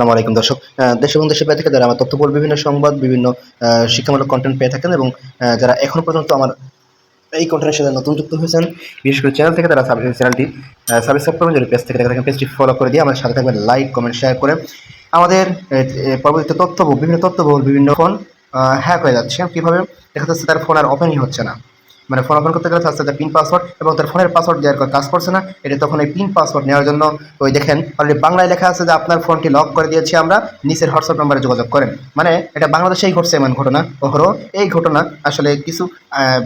আসসালামু আলাইকুম। দর্শক দেশ এবং দেশের থেকে যারা আমার তথ্যবল বিভিন্ন সংবাদ, বিভিন্ন শিক্ষামূলক কন্টেন্ট পেয়ে থাকেন এবং যারা এখনও পর্যন্ত আমার এই কন্টেন্টের সাথে নতুন যুক্ত হয়েছেন, বিশেষ করে চ্যানেল থেকে তারা চ্যানেলটি সাবস্ক্রাইব করবেন, যদি পেজ থেকে দেখে থাকেন পেজটি ফলো করে দিয়ে আমাদের সাথে থাকবেন লাইক কমেন্ট শেয়ার করে। আমাদের পরবর্তীতে তথ্যবহুল, বিভিন্ন তথ্যবহুল, বিভিন্ন ফোন হ্যাক হয়ে যাচ্ছে। কীভাবে? দেখা যাচ্ছে তার ফোন আর ওপেনই হচ্ছে না। মানে ফোন ওপেন করতে গেলে তার পিন পাসওয়ার্ড এবং তার ফোনের পাসওয়ার্ড দেওয়ার কাজ করছে না। এটা তখন এই পিন পাসওয়ার্ড নেওয়ার জন্য ওই দেখেন অলরেডি বাংলায় লেখা আছে যে আপনার ফোনটি লক করে দিয়েছি আমরা, নিচের হোয়াটসঅ্যাপ নাম্বারে যোগাযোগ করেন। মানে এটা বাংলাদেশেই ঘটছে এমন ঘটনা। ওহরো, এই ঘটনা আসলে কিছু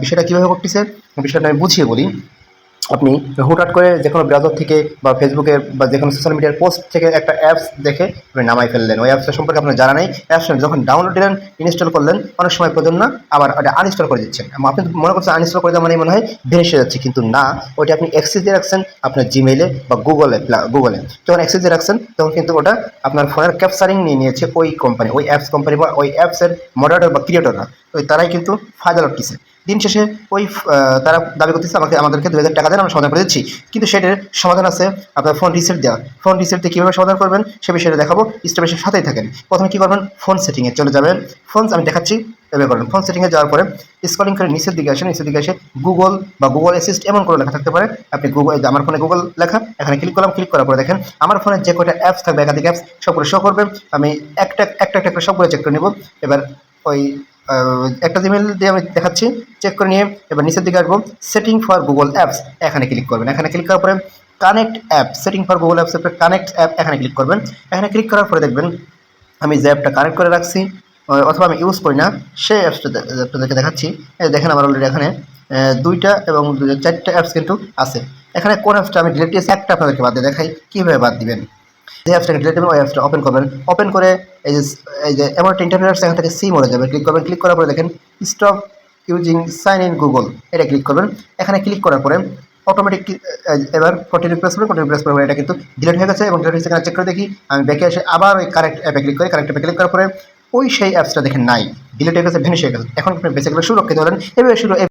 বিষয়টা কীভাবে ঘটতেছে, বিষয়টা আমি বুঝিয়ে বলি। আপনি হুটহাট করে যে কোনো ব্রাউজার থেকে বা ফেসবুকে বা যে কোনো সোশ্যাল মিডিয়ার পোস্ট থেকে একটা অ্যাপস দেখে আপনি নামাই ফেললেন। ওই অ্যাপসটা সম্পর্কে আপনার জানা নেই। অ্যাপসটা যখন ডাউনলোড দিলেন ইনস্টল করলেন, অনেক সময় পর্যন্ত না আবার ওটা আনইনস্টল করে দিচ্ছেন। আপনি মনে করছেন আনইনস্টল করে দেওয়া মানে মনে হয় ভেসে যাচ্ছে, কিন্তু না। ওইটা আপনি অ্যাক্সেস রাখছেন আপনার জিমেইলে বা গুগলে গুগলে যখন অ্যাক্সেস দিয়ে রাখছেন, তখন কিন্তু ওটা আপনার ফোনের ক্যাপচারিং নিয়ে নিয়েছে ওই কোম্পানি ওই অ্যাপস কোম্পানি বা ওই অ্যাপসের মডারেটর বা ক্রিয়েটররা ওই তারাই কিন্তু ফায়দা লটকিছে দিন শেষে ওই তারা দাবি করতেছে, আমাকে, আমাদেরকে দু হাজার টাকা দেন আমরা সমাধান করে দিচ্ছি। কিন্তু সেটার সমাধান আছে আপনার ফোন রিসেট দেওয়া। ফোন রিসেট দিয়ে কীভাবে সমাধান করবেন, সে বিষয়ে দেখাবো। স্টেপের সাথেই থাকেন। প্রথমে কী করবেন? ফোন সেটিংয়ে চলে যাবেন। ফোন আমি দেখাচ্ছি এভাবে করবেন ফোন সেটিংয়ে যাওয়ার পরে স্কলিং করে নিচের দিকে আসেন। নিচের দিকে এসে গুগল বা গুগল অ্যাসিস্ট এমন করে লেখা থাকতে পারে। আপনি গুগল আমার ফোনে গুগল লেখা, এখানে ক্লিক করলাম ক্লিক করার পরে দেখেন, আমার ফোনে যে কটা অ্যাপস থাকবে, একাধিক অ্যাপস সবগুলো শো করবে। আমি একটা একটা একটা করে সবগুলো চেক করে নেব। এবার ওই একটা জিমেল দিয়ে আমি দেখাচ্ছি চেক করে নিয়ে এবার নিচের দিকে আসব সেটিং ফর গুগল অ্যাপস এখানে ক্লিক করবেন। এখানে ক্লিক করার পরে connect app setting for Google apps এরপরে কানেক্ট অ্যাপ এখানে ক্লিক করবেন। এখানে ক্লিক করার পরে দেখবেন, আমি যে অ্যাপটা কানেক্ট করে রাখছি অথবা আমি ইউজ করি না, সেই অ্যাপসটা আপনাদেরকে দেখাচ্ছি। দেখেন আমার অলরেডি এখানে দুইটা এবং চারটা অ্যাপস কিন্তু আছে। এখানে কোন অ্যাপসটা আমি দিয়েছি, একটা আপনাদেরকে বাদ দিয়ে দেখাই, কীভাবে বাদ দিবেন? যে দেবেন ওই ওপেন করবেন ওপেন করে এই যে এই যে ইন্টারনেট এখান থেকে সি মোড়ে যাবে। ক্লিক করবেন ক্লিক করার পরে দেখেন stop using sign in Google এটা ক্লিক করবেন। এখানে ক্লিক করার পরে অটোমেটিক এবার কন্টিনিউ প্রেস করবেন কন্টিনিউ প্রেস করবেন, এটা কিন্তু ডিলিট হয়ে গেছে এবং হয়েছে চেক করে দেখি, আমি ব্যাকে এসে আবার ওই কারেক্ট অ্যাপে ক্লিক করি। কারেক্ট অ্যাপে ক্লিক করার পরে ওই সেই অ্যাপসটা দেখেন নাই। ডিলিট হয়ে গেছে ভেনিশ হয়ে গেছে। এখন আপনি বেসিক্যালি সুরক্ষিত হলেন। এভাবে শুরু